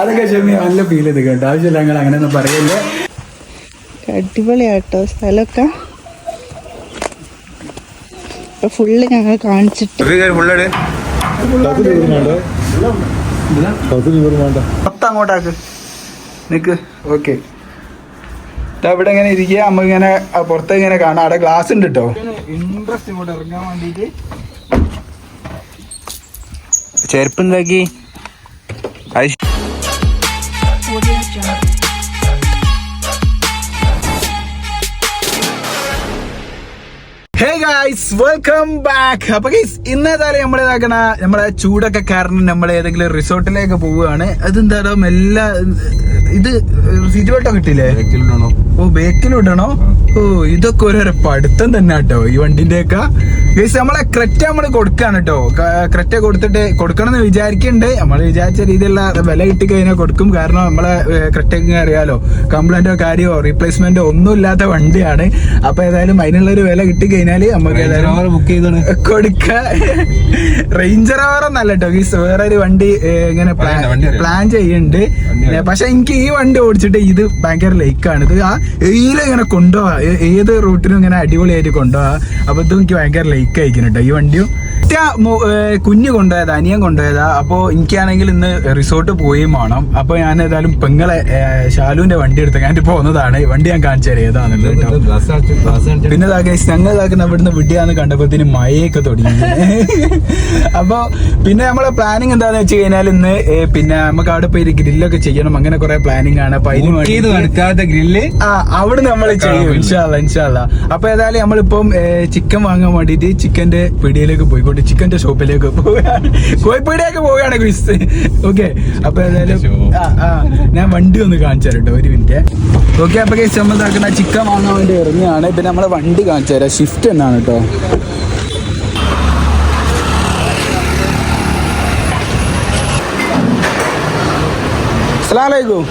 അതൊക്കെ ക്ഷമി നല്ല ഫീൽ ചെയ്ത് കേട്ടോ. ആവശ്യമില്ല ഞങ്ങൾ അങ്ങനെയൊന്നും പറയല്ലേ. അടിപൊളിയാട്ടോ സ്ഥലമൊക്കെ. ഫുള്ള് ഞങ്ങൾ കാണിച്ചിട്ട് മൊത്തം അങ്ങോട്ടാക്ക് നിക്ക്. ഓക്കെ. ഇവിടെ ഇങ്ങനെ ഇരിക്കുക. നമ്മൾ ഇങ്ങനെ പുറത്ത് ഇങ്ങനെ കാണാം. അവിടെ ഗ്ലാസ് ഉണ്ട് കേട്ടോ ഇൻട്രസ്റ്റ് ഇങ്ങോട്ട് ഇറങ്ങാൻ വേണ്ടിയിട്ട് ചെരുപ്പ് എന്താക്കി? ഹേ ഗായ്സ് വെൽക്കം ബാക്ക് അപ്പൊ ഗൈസ് ഇന്നേതായാലും നമ്മൾ ഇതാക്കണ നമ്മളെ ചൂടൊക്കെ കാരണം നമ്മൾ ഏതെങ്കിലും റിസോർട്ടിലേക്ക് പോവുകയാണ്. അതെന്താണോ മെല്ലെ ഇത് സീറ്റ് ബെൽറ്റോ കിട്ടില്ലേ ഓ ബേക്കിൽ ഇടണോ? ഓ ഇതൊക്കെ ഓരോരോ പഠിത്തം തന്നെ കേട്ടോ ഈ വണ്ടിന്റെ ഒക്കെ ഗൈസ് നമ്മളെ ക്രെറ്റ നമ്മൾ കൊടുക്കാണ് കേട്ടോ ക്രെറ്റ കൊടുത്തിട്ട് കൊടുക്കണം എന്ന് വിചാരിക്കുന്നുണ്ട് നമ്മൾ വിചാരിച്ച രീതിയിലുള്ള വില കിട്ടി കഴിഞ്ഞാൽ കൊടുക്കും. കാരണം നമ്മളെ ക്രെറ്റൊക്കെ അറിയാലോ കംപ്ലൈന്റോ കാര്യമോ റീപ്ലേസ്മെന്റോ ഒന്നും ഇല്ലാത്ത വണ്ടിയാണ്. അപ്പൊ ഏതായാലും അതിനുള്ള ഒരു വില കിട്ടി കഴിഞ്ഞാൽ നമുക്ക് ഏതായാലും ബുക്ക് ചെയ്താണ് കൊടുക്ക. റേഞ്ചർ അവർ എന്നല്ല കേട്ടോ ഗീസ് വേറെ ഒരു വണ്ടി ഇങ്ങനെ. പ്ലാൻ ചെയ്യുന്നുണ്ട്. പക്ഷെ എനിക്ക് ഈ വണ്ടി ഓടിച്ചിട്ട് ഇത് ഭയങ്കര ലൈക്കാണ് ഇത് ആ ഏയിലും ഇങ്ങനെ കൊണ്ടുപോവാ. ഏത് റൂട്ടിനും ഇങ്ങനെ അടിപൊളിയായിട്ട് കൊണ്ടുപോവാ. അപ്പൊ ഇതും എനിക്ക് ഭയങ്കര ലൈക്ക് ആയിരിക്കുന്നുണ്ടോ ഈ വണ്ടിയും ഒറ്റ കുഞ്ഞ് കൊണ്ടുപോയതാ അനിയൻ കൊണ്ടുപോയതാ. അപ്പൊ എനിക്കാണെങ്കിൽ ഇന്ന് റിസോർട്ട് പോയി വേണം. അപ്പൊ ഞാൻ ഏതായാലും പെങ്ങളെ ഏ, ശാലുവിന്റെ വണ്ടി എടുത്ത് ഞാൻ പോകുന്നതാണ് വണ്ടി ഞാൻ കാണിച്ചു തരാം. ഏതാണെന്നുള്ളത് പിന്നെ ഞങ്ങൾ ഇതാക്കുന്ന ഇവിടുന്ന് വിട്ടിയാന്ന് കണ്ടപ്പോഴത്തേന് മഴയൊക്കെ തുടങ്ങി. അപ്പൊ പിന്നെ നമ്മളെ പ്ലാനിങ് എന്താന്ന് വെച്ച് കഴിഞ്ഞാൽ ഇന്ന് പിന്നെ നമുക്ക് അവിടെ പോയി ഗ്രില്ലൊക്കെ ചെയ്യണം. അങ്ങനെ കുറെ പ്ലാനിങ് ആണ്. അപ്പൊ അതിന് ഗ്രില്ല് ആ അവിടെ നമ്മൾ ചെയ്യും. ഇൻഷാല്ല ഇൻഷാല്ല അപ്പൊ ഏതായാലും നമ്മളിപ്പം ചിക്കൻ വാങ്ങാൻ വേണ്ടിട്ട് ചിക്കന്റെ പീടിയയിലേക്ക് പോയിക്കൊണ്ട് ചിക്കന്റെ ഷോപ്പിലേക്ക് പോവുകയാണ്. കോഴിപ്പീടിയൊക്കെ പോവുകയാണ് ക്രിസ് ഓക്കെ അപ്പൊ ഏതായാലും ഞാൻ വണ്ടി ഒന്ന് കാണിച്ചു തരാം ഒരു മിനിറ്റ്. ഓക്കെ അപ്പൊ കേസ് നമ്മൾ നടക്കുന്ന ചിക്കൻ വാങ്ങാൻ വേണ്ടി ഇറങ്ങിയാണ് പിന്നെ നമ്മളെ വണ്ടി കാണിച്ചു തരാം. ഷിഫ്റ്റ് എന്നാണ് കേട്ടോ. അസ്സലാമലൈക്കും.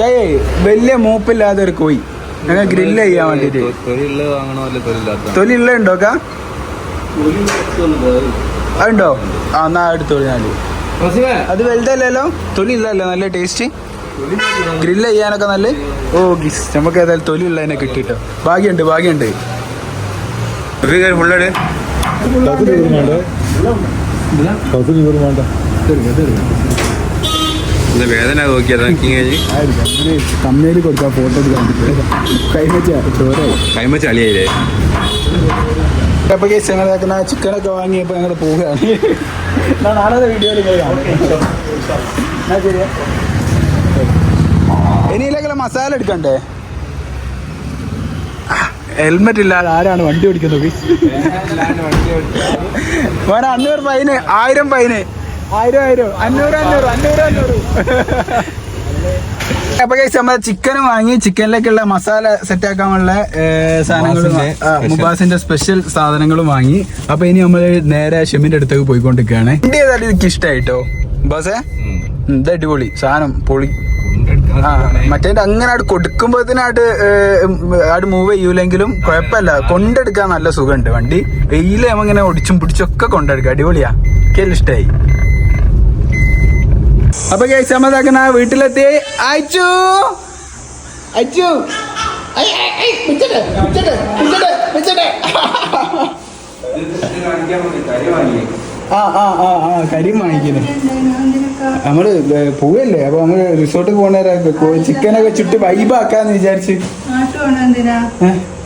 കൈ വലിയ മൂപ്പില്ലാതെ ഒരു കോയി ഞങ്ങൾ ഗ്രില്ല് ചെയ്യാൻ വേണ്ടിട്ട് തൊഴിലുള്ളത് വാങ്ങണോ അല്ലെ തൊഴിലില്ലാത്ത തൊലി ഉള്ള ഉണ്ടോ കാ? അതുണ്ടോ? ആ എന്നാ എടുത്തോളി ഞാൻ അത് വലുതല്ലല്ലോ? തൊലി ഇല്ലല്ലോ നല്ല ടേസ്റ്റ് ഗ്രില്ല് ചെയ്യാനൊക്കെ നല്ല ഓ ഗിസ് നമുക്ക് ഏതായാലും തൊലി ഉള്ളതിനെ കിട്ടിട്ടോ ഭാഗ്യമുണ്ട് ഭാഗ്യമുണ്ട് ഫുള്ളട് ഇത് വേദന നോക്കിയത് കമ്മേൽ കൊടുക്കാൻ ഫോട്ടോ കൈമച്ച ചളിയായില്ലേ? അപ്പൊ കേസ് ഞങ്ങളാക്കുന്ന ചിക്കനൊക്കെ വാങ്ങിയപ്പോ ഞങ്ങൾ പോവുകയാണ്. ശരിയാ മസാല എടുക്കണ്ടേ? ഹെൽമെറ്റ് ഇല്ലാതെ ആരാണ് വണ്ടി ഓടിക്കുന്നത് മോനെ അഞ്ഞൂറ് ഫൈന് ആയിരം ഫൈന് ആയിരം ആയിരം. അഞ്ഞൂറ് അഞ്ഞൂറ് അഞ്ഞൂറ് അഞ്ഞൂറ്. അപ്പൊ കഴിച്ച് നമ്മൾ ചിക്കൻ വാങ്ങി ചിക്കനിലേക്കുള്ള മസാല സെറ്റ് ആക്കാനുള്ള സാധനങ്ങളും മുബാസിന്റെ സ്പെഷ്യൽ സാധനങ്ങളും വാങ്ങി. അപ്പൊ ഇനി നമ്മൾ നേരെ ഷെമിന്റെ അടുത്തേക്ക് പോയിക്കൊണ്ടിരിക്കുകയാണ്. എന്റെ ഏതായാലും എനിക്ക് ഇഷ്ടമായിട്ടോ മുബാസേ? ഇത് അടിപൊളി സാധനം പൊളി. ആ മറ്റേ അങ്ങനെ അവിടെ കൊടുക്കുമ്പോഴത്തേനായിട്ട് അവിടെ മൂവ് ചെയ്യൂലെങ്കിലും കുഴപ്പമില്ല. കൊണ്ടെടുക്കാൻ നല്ല സുഖമുണ്ട് വണ്ടി. വെയിലെ നമ്മങ്ങനെ ഒടിച്ചും പിടിച്ചൊക്കെ കൊണ്ടെടുക്കാം അടിപൊളിയാ. കേൾ ഇഷ്ടമായി അപ്പൊ കേസ് നമ്മതാക്കണ വീട്ടിലെത്തി. അയച്ചു. അയച്ചു. കരിയും വാങ്ങിക്കുന്നു. നമ്മൾ പോവല്ലേ? അപ്പൊ നമ്മൾ റിസോർട്ടിൽ പോണേരാ ചിക്കനൊക്കെ ചുട്ട് വൈബാക്കാന്ന് വിചാരിച്ച്?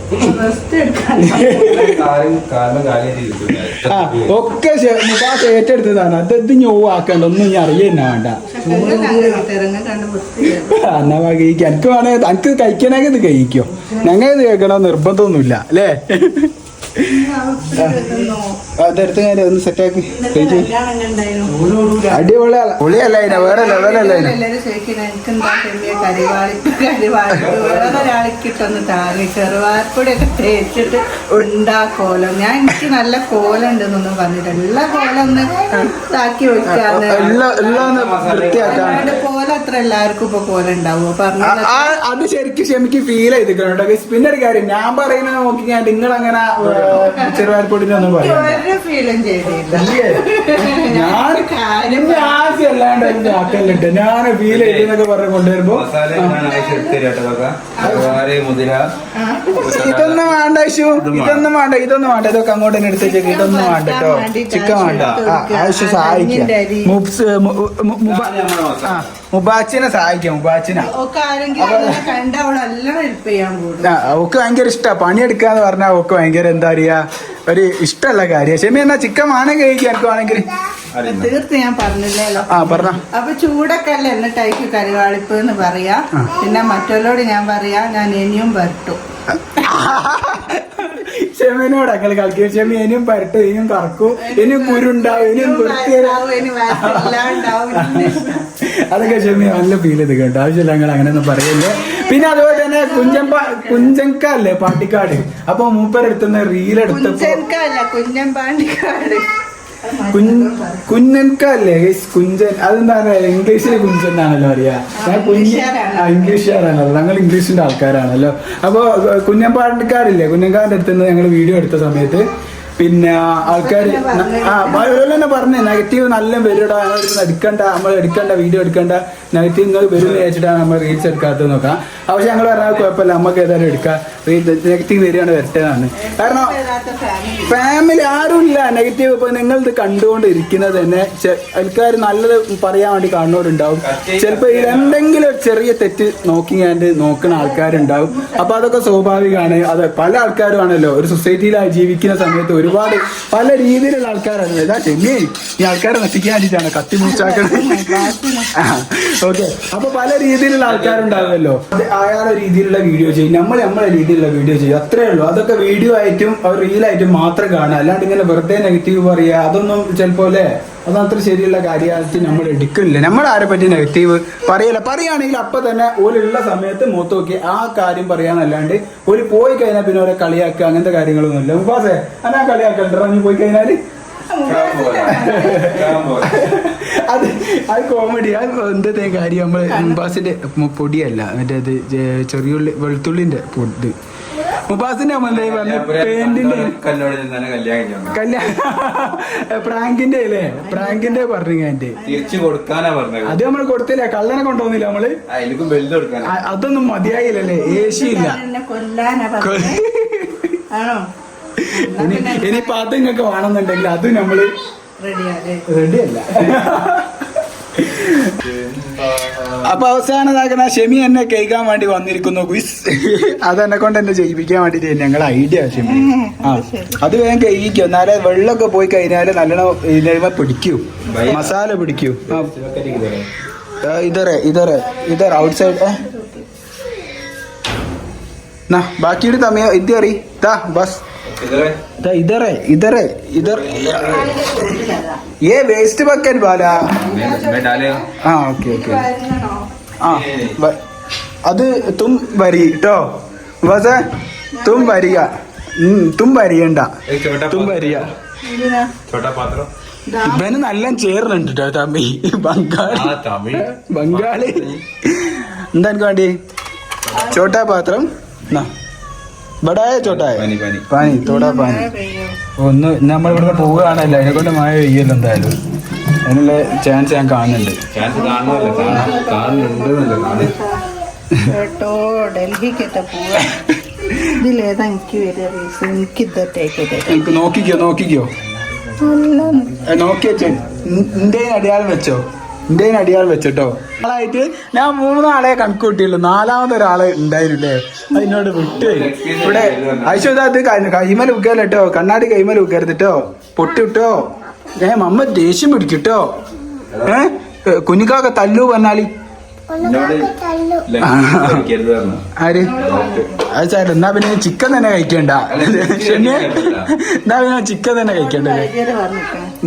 ആ ഒക്കെ മുഖാസ് ഏറ്റെടുത്തതാണ്. അത് ഇത് ഞോവാക്കണ്ട ഒന്നും ഞാൻ അറിയുന്ന വേണ്ട. എന്നാ കഴിക്കാം. എനിക്ക് വേണേ എനിക്ക് കഴിക്കണമെങ്കിൽ ഇത് കഴിക്കോ. ഞങ്ങൾ ഇത് കേൾക്കണോ നിർബന്ധമൊന്നുമില്ല അല്ലേ? അതെടുത്ത് കാര്യം ഒന്ന് സെറ്റാക്കി അടിപൊളിയല്ല പൊളിയല്ല വേറെ ലെവലല്ല തേച്ചിട്ട് ഞാൻ എനിക്ക് നല്ല കോലം ഉണ്ടെന്നൊന്നും പറഞ്ഞിട്ട് കോലം ഒന്ന് ഇതാക്കി വെക്കാന്ന് കോലം എല്ലാവർക്കും ഇപ്പൊ കോലം ഉണ്ടാവുമോ പറഞ്ഞു ആ- അത് ശരിക്കും ക്ഷമിക്ക് ഫീൽ ചെയ്തിട്ടുണ്ട് പിന്നെ ഒരു കാര്യം ഞാൻ പറയുന്നത് നോക്കി ഞാൻ നിങ്ങൾ അങ്ങനെ ചെറുവാർപ്പൊടിനെ ഒന്നും ഞാൻ എന്റെ ഫീൽ ചെയ്തെന്നൊക്കെ പറഞ്ഞ് കൊണ്ടുവരുമ്പോ ഇതൊന്നും വേണ്ട ഇഷു ഇതൊന്നും വേണ്ട. ഇതൊന്നും വേണ്ട ഇതൊക്കെ അങ്ങോട്ട് തന്നെ എടുത്തേക്ക് ഇതൊന്നും വേണ്ട കേട്ടോ. ചിക്കൻ വേണ്ട. ആവശ്യം സഹായിക്കാം. മുപ്സ് ആ. മുബാച്ചിനെ സഹായിക്കാം മുബാച്ചിനെ. ഓക്ക് ഭയങ്കര ഇഷ്ടാ. പണിയെടുക്കാന്ന് പറഞ്ഞാൽ ഓക്ക് ഭയങ്കര എന്താ പറയാ ഒരു ഇഷ്ടമുള്ള കാര്യം. ഷെമി എന്നാ ചിക്കൻ വേണമെങ്കിൽ കഴിക്കാൻ എനിക്ക് വേണമെങ്കിൽ. തീർത്ത് ഞാൻ പറഞ്ഞില്ലല്ലോ അപ്പൊ ചൂടൊക്കെ അല്ലേ? കരുവാളിപ്പ് എന്ന് പറയാ. പിന്നെ മറ്റുള്ളവരോട് ഞാൻ പറയാ ഞാൻ ഇനിയും വരട്ടു. ക്ഷമനോട് അങ്ങനെ കളിക്കും ഇനിയും പരട്ടും ഇനിയും കറക്കും ഇനിയും കുരുണ്ടാവും ഇനിയും അതൊക്കെ ക്ഷമി നല്ല ഫീൽ ചെയ്ത് കേട്ടോ. ആവശ്യമില്ല ഞങ്ങൾ അങ്ങനെയൊന്നും പറയല്ലേ. പിന്നെ അതുപോലെ തന്നെ കുഞ്ചമ്പ അല്ലേ പാട്ടിക്കാട് അപ്പൊ മൂപ്പരെടുത്തുന്ന കുഞ്ചൻകല്ല കുഞ്ഞൻ പാണ്ടിക്കാട് കുഞ്ഞൻക്കല്ലേ? കുഞ്ചൻ. അതെന്താ പറയാ ഇംഗ്ലീഷിൽ കുഞ്ചൻ ആണല്ലോ അറിയാ. ഞാൻ കുഞ്ഞ് ഇംഗ്ലീഷുകാരാണല്ലോ. ഞങ്ങൾ ഇംഗ്ലീഷിന്റെ ആൾക്കാരാണല്ലോ. അപ്പൊ കുഞ്ഞൻപാടിക്കാരില്ലേ കുഞ്ഞൻകാരന്റെ അടുത്ത് നിന്ന് ഞങ്ങൾ വീഡിയോ എടുത്ത സമയത്ത് പിന്നെ ആൾക്കാർ തന്നെ പറഞ്ഞേ നെഗറ്റീവ് നല്ല വരൂടാ എടുക്കണ്ട നമ്മൾ എടുക്കണ്ട വീഡിയോ എടുക്കണ്ട നെഗറ്റീവ് നിങ്ങൾ വരും വിചാരിച്ചിട്ടാണ് നമ്മൾ റീൽസ് എടുക്കാത്തത് നോക്കാം. പക്ഷെ ഞങ്ങൾ പറഞ്ഞാൽ കുഴപ്പമില്ല നമുക്ക് ഏതായാലും എടുക്കാം. നെഗറ്റീവ് വരികയാണ് വരട്ടതാണ് കാരണം ഫാമിലി ആരും ഇല്ല നെഗറ്റീവ് ഇപ്പൊ നിങ്ങൾ ഇത് കണ്ടുകൊണ്ട് ഇരിക്കുന്നത് തന്നെ ആൾക്കാർ നല്ലത് പറയാൻ വേണ്ടി കാണുന്നവരുണ്ടാവും. ചിലപ്പോ എന്തെങ്കിലും ഒരു ചെറിയ തെറ്റ് നോക്കി ഞാൻ നോക്കുന്ന ആൾക്കാരുണ്ടാവും. അപ്പൊ അതൊക്കെ സ്വാഭാവികമാണ് അത് പല ആൾക്കാരും ആണല്ലോ ഒരു സൊസൈറ്റിയിലായി ജീവിക്കുന്ന സമയത്ത് ഒരുപാട് പല രീതിയിലുള്ള ആൾക്കാരാണ്. ഇതാ ചെമ്മി ഈ ആൾക്കാരെ നശിക്കാൻ വേണ്ടിയിട്ടാണ് കത്തി മൂച്ചാക്കുന്നത് ഓക്കെ. അപ്പൊ പല രീതിയിലുള്ള ആൾക്കാരുണ്ടാവുമല്ലോ. അത് അയാളുടെ രീതിയിലുള്ള വീഡിയോ ചെയ്യും. നമ്മൾ നമ്മളെ രീതിയിലുള്ള വീഡിയോ ചെയ്യും. അത്രേ ഉള്ളൂ. അതൊക്കെ വീഡിയോ ആയിട്ടും റീലായിട്ടും മാത്രം കാണുക. അല്ലാണ്ട് ഇങ്ങനെ വെറുതെ നെഗറ്റീവ് പറയുക അതൊന്നും ചിലപ്പോലെ അത് അത്ര ശരിയുള്ള കാര്യമായിട്ട് നമ്മൾ എടുക്കുന്നില്ല നമ്മൾ ആരെ പറ്റി നെഗറ്റീവ് പറയല്ല. പറയുകയാണെങ്കിൽ അപ്പൊ തന്നെ ഓലുള്ള സമയത്ത് മൂത്ത് നോക്കി ആ കാര്യം പറയാന്നല്ലാണ്ട് ഒരു പോയി കഴിഞ്ഞാൽ പിന്നെ അവരെ കളിയാക്കുക അങ്ങനത്തെ കാര്യങ്ങളൊന്നും ഇല്ല മുപ്പാസേ അന്നാ കളിയാക്കണ്ട? നീ പോയി കഴിഞ്ഞാൽ? അത് അത് കോമഡി അത് എന്തേ കാര്യം നമ്മൾ ഉപാസിന്റെ പൊടിയല്ല. മറ്റേ അത് ചെറിയുള്ളി വെളുത്തുള്ളിന്റെ പൊടി മുബാസിന്റെ അമ്മന്തായി പറഞ്ഞ? പെയിന്റിന്റെ കല്യാണം പ്രാങ്കിന്റെ അല്ലേ? പ്രാങ്കിന്റെ പറഞ്ഞു എന്റെ തിരിച്ചു കൊടുക്കാനാ പറഞ്ഞത്. അത് നമ്മൾ കൊടുത്തില്ല കള്ളനെ കൊണ്ടുപോകുന്നില്ല നമ്മൾ. അതൊന്നും മതിയായില്ലല്ലേ ഏശിയില്ല. ഇനി ഇനിയിപ്പൊ അത് നിങ്ങൾക്ക് വേണമെന്നുണ്ടെങ്കിൽ അത് നമ്മൾ റെഡിയല്ല അപ്പൊ അവസാനതാക്കണ ഷെമി എന്നെ കേൾക്കാൻ വേണ്ടി വന്നിരിക്കുന്നു. ക്വിസ് അതെന്നെ കൊണ്ട് എന്നെ ജയിപ്പിക്കാൻ വേണ്ടിട്ട് ഞങ്ങൾ ഐഡിയ ഷെമി. ആ. അത് വേഗം കഴിക്കും എന്നാലേ വെള്ളമൊക്കെ പോയി കഴിഞ്ഞാൽ നല്ലോണം ഇതിനുമ്പോ പിടിക്കൂ. മസാല പിടിക്കൂ. ഇതറ ഇതറ ഇതറ ഔട്ട് സൈഡ് ബാക്കിയുടെ തമ്മിയോ ഇത് അറി ബസ്. इधर है इधर है इधर ये वेस्ट बकेट वाला मैं डाले हाँ ओके ओके हाँ ब- അത് തും വരി കേട്ടോ ബസ് തും വരിക ഉം, തും വരിയണ്ട एक छोटा തും पात्र- വരിക ഇതിനാ छोटा पात्र ഇവന് നല്ല ചേർന്നുണ്ട് കേട്ടോ തമ്മി ബംഗാളി ആ തമിഴ് ബംഗാളി എന്താ എനിക്ക് വേണ്ടി ചോട്ടാ പാത്രം നാ ബടായ ചോട്ടായ. പനി തോടാ പാനി. ഒന്ന് നമ്മൾ ഇവിടെ പോവുകയാണല്ലോ. അതിനെ കൊണ്ട് മഴ പെയ്യല്ലോ എന്തായാലും. അതിനുള്ള ചാൻസ് ഞാൻ കാണുന്നുണ്ട്. ചാൻസ് കേട്ടോ ഡൽഹിക്കൊക്കെ പോവാ. ഇതിലേതാ എനിക്ക് വരിക? റീസൺ എനിക്ക് ഇതട്ടേക്ക് നോക്കിക്കോ നോക്കിക്കോ. നോക്കിയോ ഇന്ത്യ അടിയാളം വെച്ചോ? ഇന്ത്യൻ അടിയാൾ വെച്ചിട്ടോ. ആളായിട്ട് ഞാൻ മൂന്നാളെ കണക്ക് കൂട്ടിയുള്ളൂ. നാലാമത് ഒരാൾ ഉണ്ടായിരുന്നില്ലേ അതിനോട് വിട്ട്. ഇവിടെ ഐശ്വര്യ അത് കൈമൽ ഉക്കല്ല കണ്ണാടി കൈമൽ ഉക്കരുതിട്ടോ. പൊട്ടിട്ടോ. ഏ മമ്മ ദേഷ്യം പിടിക്കട്ടോ ഏ കുഞ്ഞിക്കാക്ക തല്ലു പറഞ്ഞാലി. ആര്? അത് എന്നാ പിന്നെ ചിക്കൻ തന്നെ കഴിക്കണ്ട. എന്നാ പിന്നെ ചിക്കൻ തന്നെ കഴിക്കണ്ടേ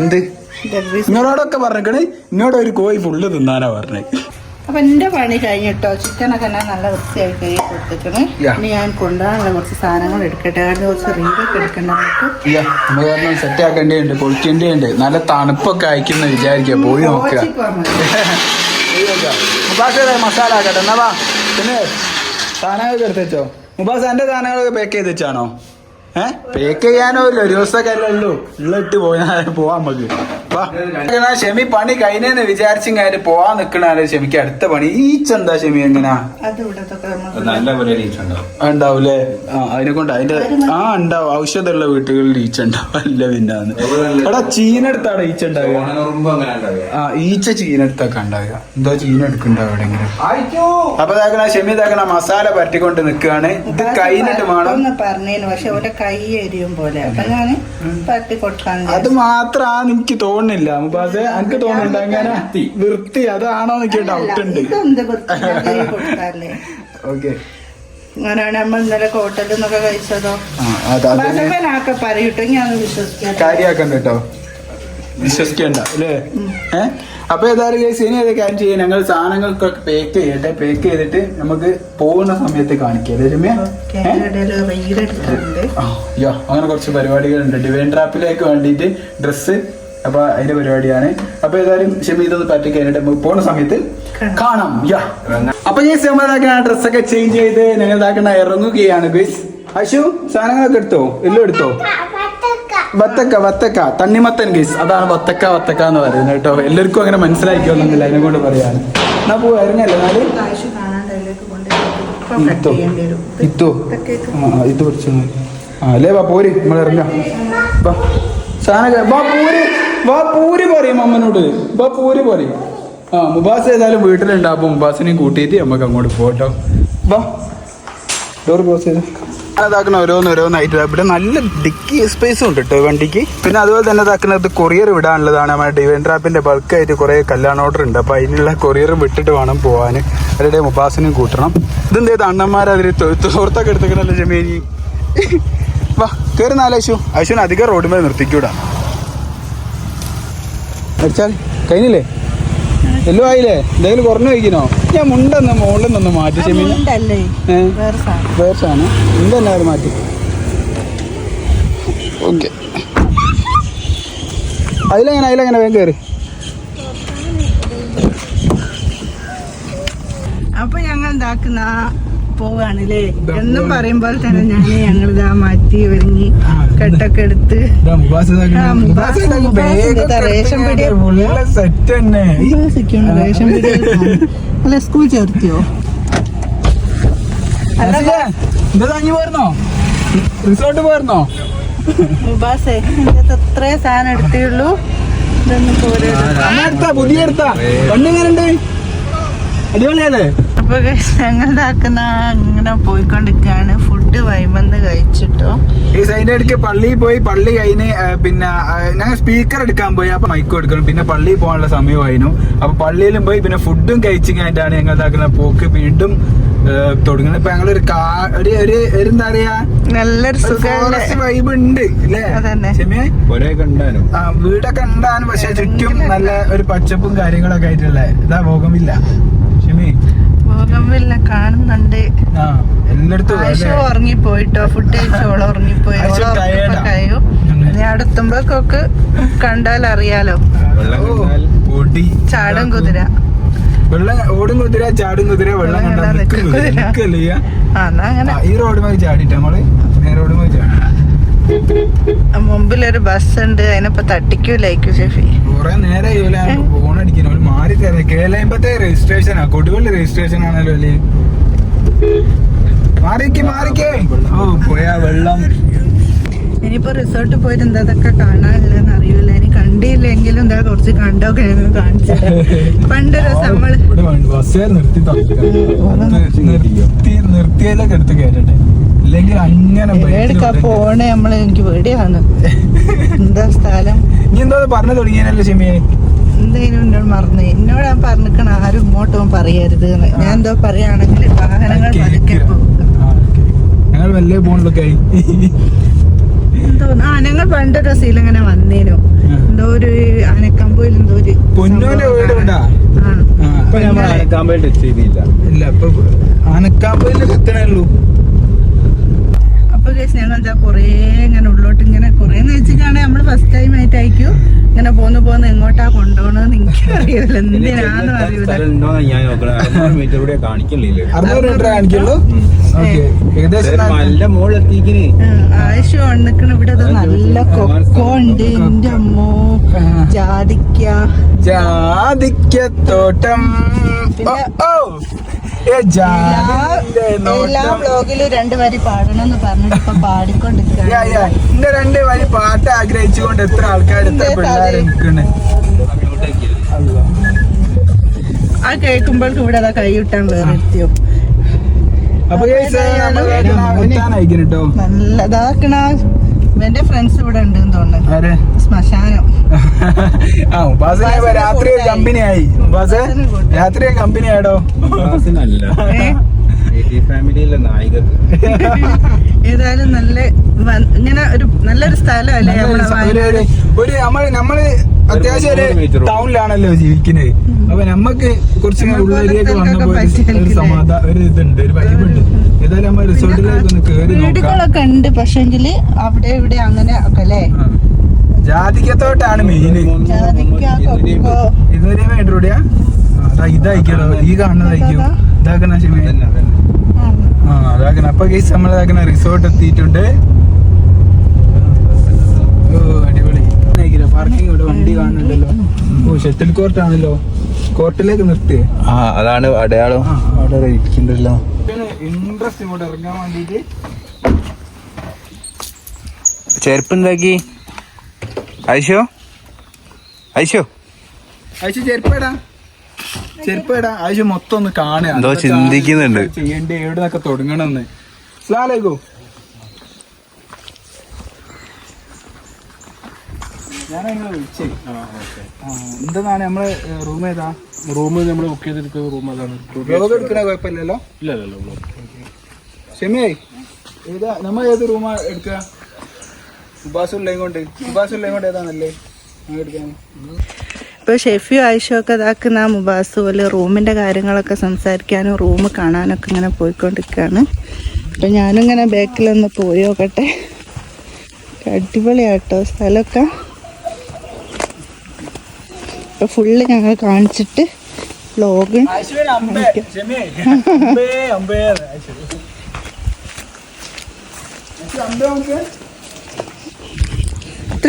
എന്ത്? നിങ്ങളോടൊക്കെ പറഞ്ഞേക്കണ് ഇന്നോട് ഒരു കോഴി ഫുള്ള് തിന്നാനാ പറഞ്ഞേ. അപ്പൊ എന്റെ പണി കഴിഞ്ഞിട്ടോ ചിക്കനൊക്കെ ഞാൻ നല്ല വൃത്തിയായി കഴുകി Yeah. ഇനി ഞാൻ കൊണ്ടുപോകാനുള്ള കുറച്ച് സാധനങ്ങൾ എടുക്കട്ടെ. കാരണം കുറച്ച് റീലൊക്കെ എടുക്കണ്ട നമുക്ക് സെറ്റ് ആക്കേണ്ടതുണ്ട് പൊളിക്കേണ്ടതുണ്ട്. നല്ല തണുപ്പൊക്കെ അയക്കുന്ന വിചാരിക്കുക. പോയി നോക്കുക. ഓച്ചിക്ക് വന്നത്. പോയി നോക്കാം. മുബാസ് മസാല ആക്കട്ടെ. എന്നാ വാ. പിന്നെ സാധനങ്ങളൊക്കെ എടുത്ത് വെച്ചോ. മുബാസ് എന്റെ സാധനങ്ങളൊക്കെ പാക്ക് ചെയ്ത് വെച്ചാണോ? ഏഹ് പാക്ക് ചെയ്യാനോ ഇല്ല. ഒരു ദിവസമൊക്കെ അല്ലല്ലോ ഉള്ളൂ. ഉള്ളിട്ട് പോയാൽ പോവാൻ നമുക്ക്. ഷെമി പണി കഴിഞ്ഞെന്ന് വിചാരിച്ചും കാര്യം പോവാൻ നിക്കണ ഷെമിക്ക് അടുത്ത പണി. ഈച്ചെന്താ ഷെമി എങ്ങനാ? ഉണ്ടാവൂലേ? ആ അതിനെ കൊണ്ട് അതിന്റെ ആ ഉണ്ടാവും. ഔഷധമുള്ള വീട്ടുകളിൽ ഈച്ച ഉണ്ടാവും. അല്ല പിന്നെ എടാ ചീനെടുത്താണ് ഈച്ച ഉണ്ടാവുക. ആ ഈച്ച ചീനെടുത്തൊക്കെ ഉണ്ടാവുക. എന്തോ ചീനെടുക്കുണ്ടാവും എവിടെങ്കിലും അപ്പൊ ഇതാക്കണ ഷെമി ഇതാക്കണ മസാല പരട്ടിക്കൊണ്ട് നിക്കുകയാണ് ഇത് കഴിഞ്ഞിട്ട് വേണം. പറഞ്ഞു പക്ഷെ അവരുടെ കൈ എരിയും പോലെ. അത് മാത്രമാണ് എനിക്ക് തോന്നുന്നില്ല. മുബാസെ എനിക്ക് തോന്നുന്നുണ്ട്? അങ്ങനെ വൃത്തി അതാണോ എനിക്ക് ഡൗട്ട് ഉണ്ട്. ഓക്കെ അങ്ങനെയാണ് നമ്മൾ ഇന്നലെ ഹോട്ടലിൽ നിന്നൊക്കെ കഴിച്ചതോ? ആ അത് അതിന് ബസവനാക്കെ പറയൂട്ടോ ഞാൻ വിശ്വസിക്കാം കാര്യാക്കണ്ട കേട്ടോ. വിശ്വസിക്കണ്ട അല്ലേ? ഏ? അപ്പൊ ഏതായാലും കേസ് ഇനി ഏതൊക്കെ കാര്യം ചെയ്യാം ഞങ്ങൾ സാധനങ്ങൾക്കൊക്കെ പേക്ക് ചെയ്യട്ടെ. പേക്ക് ചെയ്തിട്ട് നമുക്ക് പോകുന്ന സമയത്ത് കാണിക്കാം. അങ്ങനെ കുറച്ച് പരിപാടികൾ ഉണ്ട് ഡിവൈൻ ട്രാപ്പിലേക്ക് വേണ്ടിയിട്ട് ഡ്രസ്സ് അപ്പൊ അതിന്റെ പരിപാടിയാണ്. അപ്പൊ ഏതായാലും ഷെമി ഇതൊന്ന് പറ്റി കഴിഞ്ഞിട്ട് നമുക്ക് പോണ സമയത്ത് കാണാം. യാ. അപ്പൊ ഈ സമയത്താക്കണ ഡ്രസ്സൊക്കെ ചേഞ്ച് ചെയ്ത് ഞങ്ങൾ ഇതാക്കണ ഇറങ്ങുകയാണ് ഗൈസ് അശു സാധനങ്ങളൊക്കെ എടുത്തോ? എല്ലാം എടുത്തോ? വത്തക്ക വത്തക്ക. തണ്ണിമത്തൻ ഗൈസ് അതാണ് വത്തക്ക വത്തക്ക എന്ന് പറയുന്നത് കേട്ടോ. എല്ലാവർക്കും അങ്ങനെ മനസ്സിലാക്കിക്കൊള്ളുന്നില്ല അതിനെ കൊണ്ട് പറയാണ് എന്നാ പോ ഇറങ്ങല്ലേ എന്നാൽ ഇത്തോ. ഇത്തോ. ഇത് പിടിച്ചു. ആ അല്ലേ വാ പോര്. നമ്മൾ ഇറങ്ങാം. വാ. സാധനം വാ പൂരി. വാ പൂരി പറയും അമ്മനോട്. വാ പൂരി പറയും. ആ മുബാസ് ഏതായാലും വീട്ടിലുണ്ടാകും അപ്പൊ മുബാസിനെയും കൂട്ടിയിട്ട് നമുക്ക് അങ്ങോട്ട് പോട്ടോ വാ. ഡോർ ക്ലോസ് ചെയ്ത്. അതാക്കണ ഓരോന്ന് ഓരോന്നായിട്ട് ഇവിടെ നല്ല ഡിക്കി സ്പേസും ഉണ്ട് കേട്ടോ വണ്ടിക്ക്. പിന്നെ അതുപോലെ തന്നെ ഇതാക്കുന്നത് കൊറിയർ വിടാനുള്ളതാണ്. നമ്മുടെ ഡിവൈൻ ട്രാപ്പിന്റെ ബൾക്കായിട്ട് കുറെ കല്യാണ ഓർഡർ ഉണ്ട്. അപ്പൊ അതിനുള്ള കൊറിയർ വിട്ടിട്ട് വേണം പോവാന് അവരുടെ മുബാസിനും കൂട്ടണം. ഇതെന്തേത് അണ്ണന്മാർ അതിൽ തോർത്തൊക്കെ എടുത്തേക്കണല്ലോ ജമീനി? വാ കയറുന്ന നാലേശു അശുവിന് അധികം റോഡുമേൽ നിർത്തിക്കൂടാ. അടിച്ചാൽ കഴിഞ്ഞില്ലേ? എല്ലോ ആയില്ലേ? എന്തെങ്കിലും കുറഞ്ഞു കഴിക്കണോ? ഞാൻ മുണ്ടെന്ന് മുകളിൽ നിന്ന് മാറ്റി ചെമ്മീൻ വേർസാണ് എന്തെല്ലാം അത് മാറ്റി? ഓക്കെ. അതിലെങ്ങനെ അതിലെങ്ങനെ വേഗം കയറി? അപ്പൊ ഞങ്ങൾ എന്താക്കുന്ന പോവാണല്ലേ? എന്നും പറയുമ്പോൾ തന്നെ ഞാൻ ഞങ്ങൾ ഇതാ മാറ്റി ഒരുങ്ങി കെട്ടൊക്കെ എടുത്ത് റേഷൻ പിടി റേഷൻ കാണും. അല്ല സ്കൂൾ ചേർത്തിയോ? പോയിരുന്നോ റിസോർട്ട് പോയിരുന്നോ മുബാസേ എത്രേ സാധനം എടുത്തുള്ളൂ ഇതൊന്നും പോരാ പുതിയ എടുത്താ. പണ്ടിങ്ങനെ അടിപൊളിയല്ലേ? അപ്പൊ guys, ഞങ്ങൾ ഇതാക്കുന്ന ഇങ്ങനെ പോയിക്കൊണ്ടിരിക്കുകയാണ്. ഫുഡ് വൈമന്ന് കഴിച്ചിട്ടോ. ഈ സൈഡിന്റെ ഇടയ്ക്ക് പള്ളിയിൽ പോയി പള്ളി കഴിഞ്ഞ് പിന്നെ ഞങ്ങൾ സ്പീക്കർ എടുക്കാൻ പോയി അപ്പൊ മൈക്കും എടുക്കണം പിന്നെ പള്ളിയിൽ പോകാനുള്ള സമയമായിരുന്നു. അപ്പൊ പള്ളിയിലും പോയി പിന്നെ ഫുഡും കഴിച്ചു കഴിഞ്ഞിട്ടാണ് ഞങ്ങൾ ഇതാക്കുന്ന പോക്ക് വീണ്ടും തുടങ്ങുന്നത്. ഇപ്പൊ ഞങ്ങളൊരു കാ ഒരു ഒരു ഒരു എന്താ പറയാ? നല്ലൊരു വൈബ് ഉണ്ട് അല്ലേ അതന്നെ. ഷെമിയെ? ഒരേ കണ്ടാനും ആ വീടൊക്കെ ഉണ്ടാകും പക്ഷെ ചുറ്റും നല്ല ഒരു പച്ചപ്പും കാര്യങ്ങളൊക്കെ ആയിട്ടുള്ളേ ഇതാ ഭോഗമില്ല. ഷെമി ഭോഗമില്ല കാണുന്നുണ്ട്. ആ എല്ലായിടത്തും? ഉറങ്ങിപ്പോയിട്ടോ ഫുഡ് കഴിച്ചോളെ ഉറങ്ങിപ്പോയി. കഴിയും. ഇനി അടുത്തുമ്പോഴൊക്കെ കണ്ടാൽ അറിയാലോ. കണ്ടാൽ കുതിര. വെള്ളം ഓടും കുതിര ചാടും കുതിര വെള്ളം കണ്ടാൽ ഈ റോഡ് മേൽ ചാടിയിട്ട് നമ്മൾ നേരെ റോഡ് ചാടി. മുമ്പിലൊരു ബസ് ഉണ്ട് അതിനിപ്പോ തട്ടിക്കൂലായിരിക്കും ഷെഫി കുറെ നേരം ഫോൺ അടിക്കണം. അവർ മാറി തരാം. കേളയമ്പത്തെ രജിസ്ട്രേഷൻ ആ. കൊടുവള്ളി രജിസ്ട്രേഷൻ ആണല്ലോ അല്ലേ മാറിക്ക് മാറിക്കേ. ഓ പോയാ വെള്ളം. ഇനിയിപ്പോ റിസോർട്ട് പോയിട്ട് എന്താ അതൊക്കെ കാണാനില്ലെന്ന് അറിയില്ല ഇനി കണ്ടില്ലെങ്കിലും എന്താ കുറച്ച് കണ്ടൊക്കെ ഞങ്ങൾ കാണിച്ചു പണ്ടൊരു നമ്മൾ നിർത്തി തളിക്കണം. നിർത്തി നിർത്തിയാലൊക്കെ എടുത്ത് കേട്ടട്ടെ ഇല്ലെങ്കിൽ അങ്ങനെ പോണേ നമ്മൾ? എനിക്ക് പേടിയാണ്. എന്താ സ്ഥലം? നീ എന്തോ പറഞ്ഞു തുടങ്ങിയല്ലോ ചെമ്മിയെ എന്തേലും എന്നോട് മറന്നു. എന്നോട് ഞാൻ പറഞ്ഞിക്കണ ആരും ഇങ്ങോട്ടും പറയരുത് ഞാൻ എന്തോ പറയുകയാണെങ്കിൽ വാഹനങ്ങൾ. ഞങ്ങൾ വല്ലേ ഫോണിലൊക്കെ ആയി. എന്തോ ആ ഞങ്ങൾ പണ്ടൊരു ദിവസം ഇങ്ങനെ വന്നേനു. എന്തോ ഒരു ആനക്കമ്പോയിൽ എന്തോ ഒരു പൊന്നൂന്റെ വീട് ഇവിടാ ആ. ആ, ഇപ്പൊ നമ്മൾ അനക്കാമ്പൽ ടച്ച് ചെയ്തില്ല. ഇല്ല ഇപ്പൊ ആനക്കാമ്പയിൽ എത്തണേ ഉള്ളൂ. അപ്പൊ കേസ് ഞങ്ങൾ എന്താ കുറേ ഇങ്ങനെ ഉള്ളോട്ട് ഇങ്ങനെ കുറേ എന്ന് വെച്ചിട്ടാണ് നമ്മൾ ഫസ്റ്റ് ടൈം ആയിട്ടായിരിക്കും ഇങ്ങനെ പോന്ന് പോന്ന് എങ്ങോട്ടാ കൊണ്ടുപോകണമെന്ന് എനിക്കറിയില്ല എന്തിനാന്ന് അറിയില്ല മുകളിൽ എത്തിക്കിന് ആയിഷ വന്നിക്കണ ഇവിടെ. നല്ല കൊക്കോ ഉണ്ട്. എന്റെ അമ്മോ. ജാതിക്ക. ഏ, ജാതിന്റെ എല്ലാ. ബ്ലോഗിലും രണ്ട് വരി പറഞ്ഞിട്ട് ഇപ്പൊ യാ. ഇന്റെ രണ്ട് വരി പാട്ട് ആഗ്രഹിച്ചുകൊണ്ട് എത്ര ആൾക്കാർ എത്ര പിള്ളേർ? നിൽക്കണേ? ആ കേൾക്കുമ്പോഴേക്കും ഇവിടെ അതാ കൈ കിട്ടാൻ വേറെ എത്തിയോ? നല്ലതാക്കണ എന്റെ ഫ്രണ്ട്സ് ഇവിടെ ഉണ്ട് തോന്നുന്നു. ശ്മശാനം. ആ ബസ് ഇപ്പൊ രാത്രി കമ്പനിയായി. ഉപാസ രാത്രി കമ്പനി ആയിടോ ക്ലാസ്സിനല്ല ഏ? ഫാമിലിയിലെ നായികക്ക്. ഏതായാലും നല്ല ഇങ്ങനെ ഒരു നല്ലൊരു സ്ഥലമല്ലേ നമ്മളെ ഒരു- നമ്മൾ അത്യാവശ്യം ഒരു ടൗണിലാണല്ലോ ജീവിക്കുന്നത്. അപ്പൊ നമ്മക്ക് കുറച്ച് ഉള്ളിലേക്ക് വന്നപ്പോ ഒരു- സമാധാനം ഒരു ഇതുണ്ട് ഒരു വൈബുണ്ട് ഏതായാലും നമ്മൾ റിസോർട്ടിലേക്ക് ഒന്ന് കേറി നോക്കാം. വീടുകളൊക്കെ ഉണ്ട് പക്ഷെങ്കിൽ അവിടെ ഇവിടെ അങ്ങനെ ഒക്കെ അല്ലേ. ജാതിക്കത്തോട്ടാണ് കൊക്കോ. ഇതുവരെ വേണ്ടൂടിയാ? അതാ ഇതായിക്കോ ഈ കാണുന്നതായിരിക്കും. ഇതാക്കണ ശരി ആ അതാക്കണ. അപ്പൊ കേസ് നമ്മളിതാക്കണ റിസോർട്ട് എത്തിയിട്ടുണ്ട്. ഓ അടിപൊളി. പാർക്കിംഗ് ഇവിടെ വണ്ടി കാണുന്നുണ്ടല്ലോ. ഓ ഷട്ടിൽ കോർട്ട് ആണല്ലോ. കോർട്ടിലേക്ക് നിർത്തി ആ അതാണ് അടയാളം. ആ. അവിടെ ഇരിക്കണ്ടല്ലോ ഇൻട്രസ്റ്റ് ഇങ്ങോട്ട് ഇറങ്ങാൻ വേണ്ടിട്ട് ചെരുപ്പ് എന്താക്കി ഐശോ? ഐശോ? അയച്ചു ചെരുപ്പേടാ. ചെരുപ്പേടാ. അയച്ചു മൊത്തം ഒന്ന് കാണുക. എന്തോ ചിന്തിക്കുന്നുണ്ട്. ചെയ്യണ്ടേ? എവിടെ നിന്നൊക്കെ തുടങ്ങണമെന്ന് സ്ലാലേക്കോ എന്താണ് നമ്മളെ റൂം ഏതാ? റൂം നമ്മൾ ബുക്ക് ചെയ്തിരിക്കുന്ന റൂം അതാണ്. ബ്ലോഗ് എടുക്കണ? കുഴപ്പമില്ലല്ലോ? ഇല്ല ഇല്ല ഇല്ല ഷെമിയായി ഏതാ നമ്മൾ ഏത് റൂമാ എടുക്കുക ഉപാസുള്ള കൊണ്ട്. ഉപാസുള്ള കൊണ്ട് ഏതാണല്ലേ? എടുക്കാൻ ഇപ്പൊ ഷെഫിയും ആയിഷൊക്കെ ഒക്കെ ഇതാക്കുന്ന മുബാസ് പോലെ റൂമിന്റെ കാര്യങ്ങളൊക്കെ സംസാരിക്കാനും റൂം കാണാനൊക്കെ ഇങ്ങനെ പോയിക്കൊണ്ടിരിക്കുകയാണ് അപ്പൊ ഞാനിങ്ങനെ ബാക്കിലൊന്ന് പോയി നോക്കട്ടെ. അടിപൊളിയാട്ടോ സ്ഥലമൊക്കെ. ഇപ്പൊ ഫുള്ള് ഞങ്ങൾ കാണിച്ചിട്ട് വ്ലോഗ് ആശ്വൻ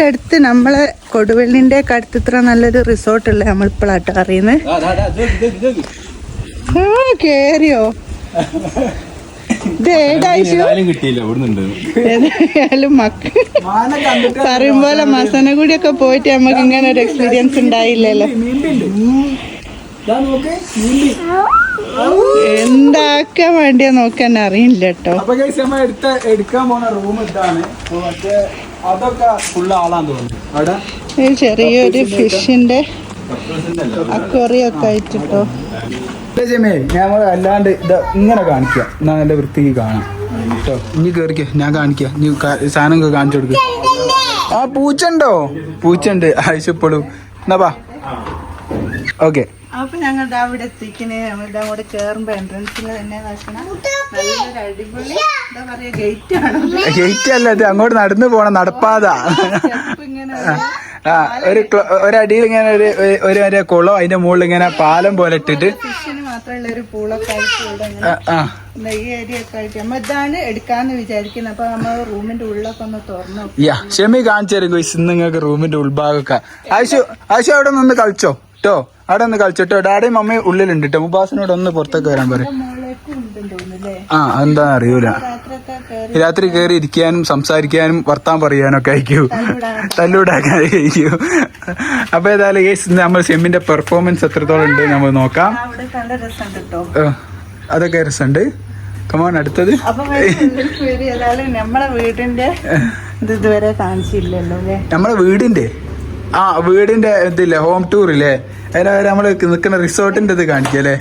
അടുത്ത് നമ്മളെ കൊടുവെള്ളിന്റെ ഒക്കെ അടുത്ത് ഇത്ര നല്ലൊരു റിസോർട്ടല്ലേ നമ്മളിപ്പോഴാട്ടോ അറിയുന്നത് ആ കേറിയോ? പറയും പോലെ മസനഗുഡിയൊക്കെ പോയിട്ട് നമുക്ക് ഇങ്ങനെ ഒരു എക്സ്പീരിയൻസ് ഉണ്ടായില്ലല്ലോ. എന്താക്കാൻ വേണ്ടിയാ നോക്കാൻ അറിയില്ല കേട്ടോ. അപ്പൊ നമ്മൾ എടുത്ത എടുക്കാൻ പോണ റൂം ഇതാണ്. മറ്റേ അതൊക്കെ ഫുള്ള് ആളാന്ന് തോന്നുന്നു. അവിടെ ഒരു ചെറിയൊരു ഫിഷിന്റെ അക്വറിയൊക്കെ ആയിട്ടോ ഞാൻ അല്ലാണ്ട് ഇത് ഇങ്ങനെ കാണിക്കാം. എന്നാ നല്ല വൃത്തിക്ക് കാണാം. കേട്ടോ? ഇനി കേറിക്കോ ഞാൻ കാണിക്കാം. നീ കാണിച്ചു കൊടുക്കുക ആ പൂച്ചണ്ടോ പൂച്ചണ്ട് ആവശ്യപ്പെടും എന്നാ പാ ഓക്കെ അപ്പൊ ഞങ്ങളുടെ അവിടെ എത്തിക്കണേ. നമ്മളുടെ അങ്ങോട്ട് കേറുമ്പോ എൻട്രൻസിൽ തന്നെ നല്ലൊരു അടിപൊളി എന്താ പറയാ ഗേറ്റ് ആണ്. ഗേറ്റ് അല്ല ഇത്. അങ്ങോട്ട് നടന്നു പോണ. നടപ്പാത. ഇങ്ങനെ ആ ഒരു ഒരടിയിൽ ഇങ്ങനെ ഒരു ഒരു- ഒരു കുളം അതിന്റെ മുകളിൽ ഇങ്ങനെ പാലം പോലെ ഇട്ടിട്ട്. ഫിഷിന് മാത്രമുള്ള ഒരു പൂളൊക്കെ ആയിട്ട് ഇവിടെ ഇങ്ങനെ ആ, ആ. ഈ ഏരിയ ഒക്കെ ആയിട്ട്. നമ്മ ഇതാണ് എടുക്കാന്ന് വിചാരിക്കുന്നത് അപ്പൊ നമ്മൾ റൂമിന്റെ ഉള്ളൊക്കെ ഒന്ന് തുറന്നു നോക്കും. യാ ഷെമി കാണിച്ചു തരും ഗോയ്സ് ഇന്ന് നിങ്ങൾക്ക് റൂമിന്റെ ഉൾഭാഗമൊക്കെ. ആശു ആശു അവിടെ നിന്ന് കളിച്ചോ. കേട്ടോ അവിടെ ഒന്ന് കളിച്ചിട്ടോ? ഡാഡിയും മമ്മയും ഉള്ളിലുണ്ട് കേട്ടോ മുബാസിനോട് ഒന്ന് പുറത്തേക്ക് വരാൻ പറയും. ആ എന്താ അറിയൂല. രാത്രി കയറി ഇരിക്കാനും സംസാരിക്കാനും വർത്താൻ പറയാനൊക്കെ അയക്കൂ തല്ലൂടാക്കാൻ അയക്കൂ അപ്പൊ ഏതായാലും നമ്മൾ സെമ്മിന്റെ പെർഫോമൻസ് എത്രത്തോളം ഉണ്ട് നമ്മൾ നോക്കാം. അതൊക്കെ രസമുണ്ട്. കമോൺ അടുത്തത്. നമ്മളെ വീടിന്റെ നമ്മളെ വീടിന്റെ? ആ വീടിന്റെ ഇതില്ലേ ഹോം ടൂർ ഇല്ലേ? അതിനെ നമ്മൾ നിൽക്കുന്ന റിസോർട്ടിന്റെ ഇത് കാണിക്കല്ലേ?